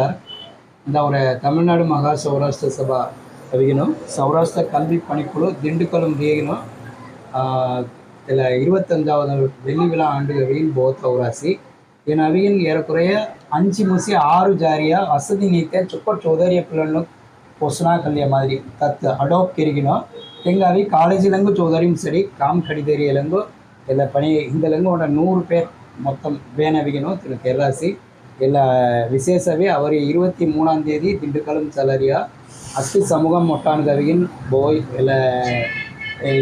Sir. இந்த ஒரு தமிழ்நாடு மகா சௌராஷ்டிர சபா அவிகனும் சௌராஷ்டிர கல்வி பணிக்குழு திண்டுக்கலும் ரீகனும் இதில் இருபத்தஞ்சாவது வெள்ளி விழா ஆண்டு அவையின் போத் சௌராசி. என் அவையின் ஏறக்குறைய அஞ்சு முசி ஆறு ஜாரியா வசதி நீத்த சுப்ப சௌதரிய பிள்ளைன்னு பொசுனா கல்ய மாதிரி தத்து அடோப் கிரிகினோம். எங்கள் அவை காலேஜிலங்கும் சோதரியும் சரி காம் கடிதேரியலங்கும் இல்லை பணி இந்த லங்கோட நூறு பேர் மொத்தம் வேணவிகணும் திரு கேரளாசி ಕೆರ್ರಾಸಿ ಎಲ್ಲ ವಿಶೇಷವೇ அவர் இருபத்தி மூணாம் தேதி திண்டுக்கலும் சலரியா அஸ்தி சமூகம் மொட்டானுகவின் போய் ಎಲ್ಲ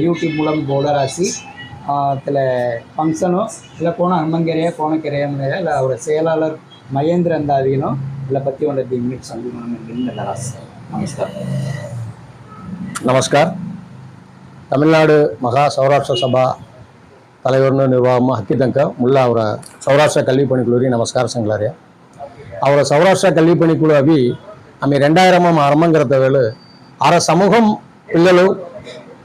யூடியூப் மூலம் போலராசி இதில் ஃபங்க்ஷனோ இல்லை கோண ஹனுமங்கரையா கோணக்கரையா இல்லை அவரோட செயலாளர் மகேந்திர அந்தாவினோ இல்லை பற்றி ஒன்று தி மினிட்ஸ் அப்படின்னு ராசி நமஸ்காரம் ನಮಸ್ಕಾರ ತಮಿಳುನಾಡು ಮಹಾ ಸೌರಾಷ್ಟ್ರ ಸಭಾ தலைவர்னு நிர்வாகமாக ஹக்கிதங்க முல்லா அவர சௌராஷ்டிர கல்வி பணிக்குழுரி நமஸ்கார ಸಂಗ್ಲಾರ್ಯ ಅವರ ಸೌರಾಷ್ಟ್ರ ಕಲ್ಲಿಪಣಿಗಳು అవి ఆమె రెండాయిరమ్మ అరమంగరతవేళ అర సమూహం పిల్లలు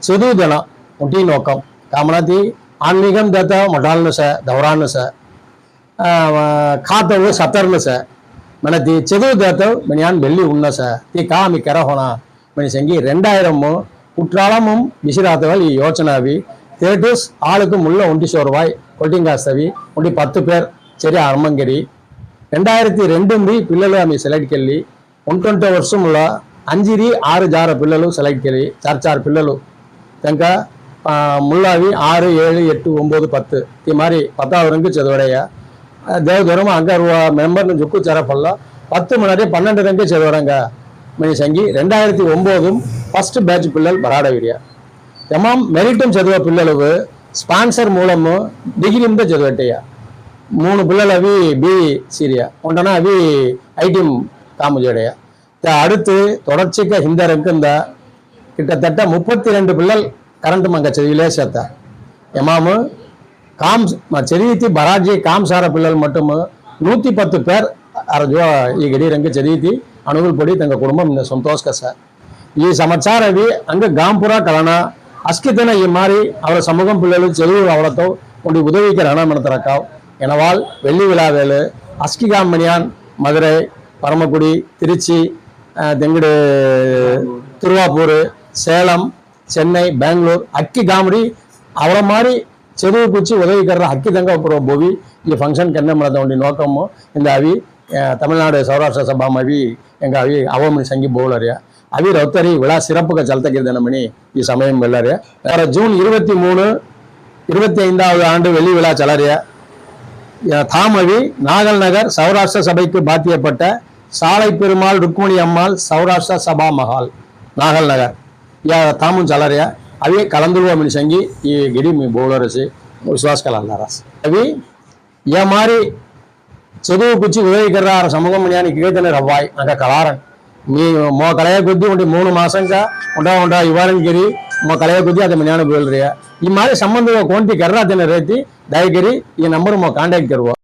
చదువు దిన ఉంటి నోకం కామనాది ఆన్మీకం దత మఠాలను స దౌరాను స ఖాతవు సతర్లు స మన ది చదువు దత మనియాన్ వెళ్ళి ఉన్న స ది కామి కెరహోణ మని సంగి రెండాయిరమ్ము குற்றாலமும் விசிராதவள் யோச்சனாவி தேட்டூஸ் ஆளுக்கும் உள்ள ஒண்டி சோர்வாய் கொட்டிங்காஸ்தவி ஒண்டி பத்து பேர் சரி அர்மங்கிரி రెండాయిరతి రెండుంది పిల్లలు ఆమె సెలెక్ట్కి వెళ్ళి ఒంటొంటే వర్షంలో అంజిరి ఆరు జార పిల్లలు సెలెక్ట్కి వెళ్ళి చారు చారు పిల్లలు ఇంకా முள்ளாவி ஆறு ஏழு எட்டு ஒம்பது பத்து. இது மாதிரி பத்தாவது ரங்கு செதுவடைய தேவதூரம் அங்கே மெம்பர்னு ஜுக்கு சரப்பல்ல பத்து முன்னாடி பன்னெண்டு ரங்கு செதுவடங்க மணி சங்கி ரெண்டாயிரத்தி ஒம்போதும் ஃபஸ்ட் பேட்ச் பிள்ளல் பராட எமாம் மெரிட்டும் செதுவ பிள்ளலவு ஸ்பான்சர் மூலமும் டிகிரியும் தான் மூணு பிள்ளைகள் அவி பி சீரியா ஒன்றனா அவி ஐடிஎம் காமுஜோடைய அடுத்து தொடர்ச்சிக்க இந்த இந்த கிட்டத்தட்ட முப்பத்தி ரெண்டு பிள்ளல் కరెంటు మంగ చెవిలే చేత ఎమాము కామ్ మా చదివితి బరాజీ కాంసార పిల్లలు మట్టుము నూతి పత్తు పేర్ అరజు ఈ గడిరంగు చదివితి అణుగులు పొడి తన కుటుంబం సంతోషక సార్ ఈ సంవత్సరవి అంగ గాంపుర కలన அஸ்கித்தன ఈ மாதிரி அவர் சமூகம் பிள்ளைகள் செலவு அவளத்தோ உண்டி உதவிக்கு ரணமனத்திறக்காவ் எனவால் வெள்ளி விழாவேலு அஸ்கிகாம்பனியான் மதுரை பரமக்குடி திருச்சி தெங்குடு திருவாப்பூர் சேலம் சென்னை பெங்களூர் அக்கி காமெடி அவரை மாதிரி చెరువు కూర్చి ఉదయకర్ర అక్కితంగా భూవి ఈ ఫంక్షన్ కన్నా మన ఉండి నోకము ఇంద అవి తమిళనాడు సౌరాష్ట్ర సభాం అవి ఇంకా అవి అవమని సంగి బోలరియా అవి రౌతరి విళా సిరప్పుగా చల్తగిరిదనమని ఈ సమయం వెళ్ళారియా జూన్ ఇరవై మూడు இருபத்தி ஐந்தாவது ஆண்டு வெள்ளி விழா சலரிய தாமவி நாகல் நகர் சௌராஷ்டிர சபைக்கு பாத்தியப்பட்ட சாலை பெருமாள் ருக்மணி அம்மாள் சௌராஷ்டிர சபா மஹால் నాగల్ నగర్ యా తాము చలరియా అవి కలందులు అమిని సంగి ఈ గిడి మీ బోలరసి విశ్వాస కలందారాస్ అవి ఏ మారి చదువు కుచ్చి ఉదయకర్ర సమూహం జ్ఞానికి కేతనే రవ్వాయి అంక కళారన్ మీ మో కలయ కొద్దీ ఉండి మూడు మాసంగా ఉండా ఉండా ఇవ్వాలని గిరి మా కలయకొద్ది అతని జ్ఞాన బీళ్ళ ఈ మాది సంబంధంగా కొంటి కర్రా తిన రైతి దయకరి ఈ నంబర్ మా కాంటాక్ట్ కరువు